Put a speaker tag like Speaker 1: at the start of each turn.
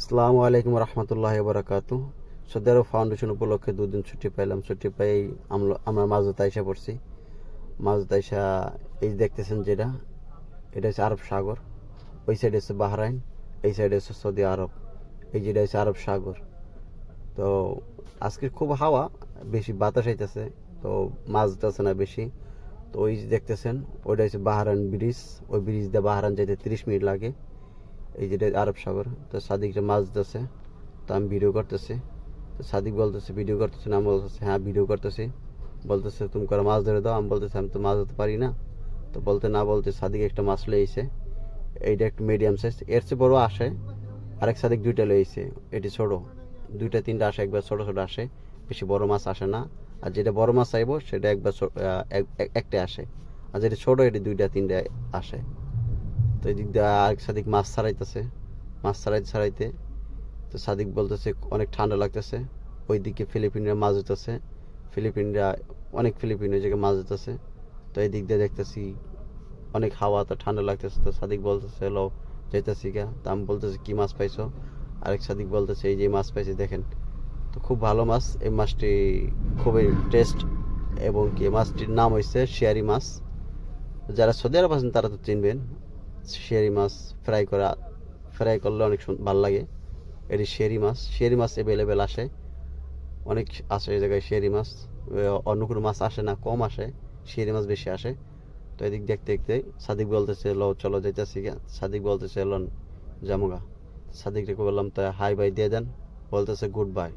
Speaker 1: আসসালামু আলাইকুম রহমতুল্লাহ বরাকাতু। সৌদি আরব ফাউন্ডেশন উপলক্ষে দুদিন ছুটি পাইলাম। ছুটি পাই আমরা মাজুত আইসা পড়ছি। মাজুত আইসা এই দেখতেছেন যেটা, এটা হচ্ছে আরব সাগর। ওই সাইডে হচ্ছে বাহরাইন, এই সাইডে হচ্ছে সৌদি আরব। এই যেটা হচ্ছে আরব সাগর। তো আজকে খুব হাওয়া, বেশি বাতাস আইতেছে, তো মাছ আছে না বেশি। তো ওই দেখতেছেন, ওইটা হচ্ছে বাহারান ব্রিজ। ওই ব্রিজ দিয়ে বাহারান যেতে তিরিশ মিনিট লাগে। এই যেটা আরব সাগর, তো সাদিকটা মাছ দিতেছে তো আমি ভিডিও করতেছি। তো সাদিক বলতেছে ভিডিও করতেছে না? আমি বলতেছি হ্যাঁ ভিডিও করতেছি। বলতেছে, তুমি করে মাছ ধরে দাও। আমি বলতেছি, আমি তো মাছ ধরতে পারি না। তো বলতে না বলতে সাদিক একটা মাছ লইছে এইটা একটু মিডিয়াম সাইজ এর চেয়ে বড় আসে, আরেক সাদিক দুইটা লইছে এটি ছোট। দুইটা, তিনটা আসে, একবার ছোট ছোট আসে। বেশি বড় মাছ আসে না। আর যেটা বড় মাছ চাইব সেটা একবার একটা আসে। আর যেটা ছোট, এটি দুইটা, তিনটা আসে। তো এদিক দিয়ে আরেক সাদিক মাছ ছাড়াইতেছে। মাছ ছাড়াইতে ছাড়াইতে তো সাদিক বলতেছে, অনেক ঠান্ডা লাগতেছে। ওইদিকে ফিলিপিনরা মাছ ধরতেছে। ফিলিপিনরা, অনেক ফিলিপিন ওই জায়গায় মাছ ধরতেছে। তো এই দিক দিয়ে দেখতেছি অনেক হাওয়া তো ঠান্ডা লাগতেছে। তো সাদিক বলতেছে, লো, যাইতেছি গা। তা আমি বলতেছি, কি মাছ পাইছো? আরেক সাদিক বলতেছে, এই যে মাছ পাইছি, দেখেন। তো খুব ভালো মাছ। এই মাছটি খুবই টেস্ট এবং কি মাছটির নাম হয়েছে শিয়ারি মাছ। যারা সৌদি আরব আছেন, তারা তো চিনবেন। শিয়ারি মাছ ফ্রাই করা, ফ্রাই করলে অনেক ভালো লাগে। এটি শিয়ারি মাছ শিয়ারি মাছ অ্যাভেলেবেল আসে। অনেক আসে এই জায়গায় শিয়ারি মাছ। অন্য কোনো মাছ আসে না, কম আসে শিয়ারি মাছ বেশি আসে। তো এদিক দেখতে দেখতে সাদিক বলতেছে, লো, চলো যাইতেছি গা সাদিক বলতেছে লন জামুগা সাদিককে বললাম তো হাই বাই দিয়ে দেন। বলতেছে, গুড বাই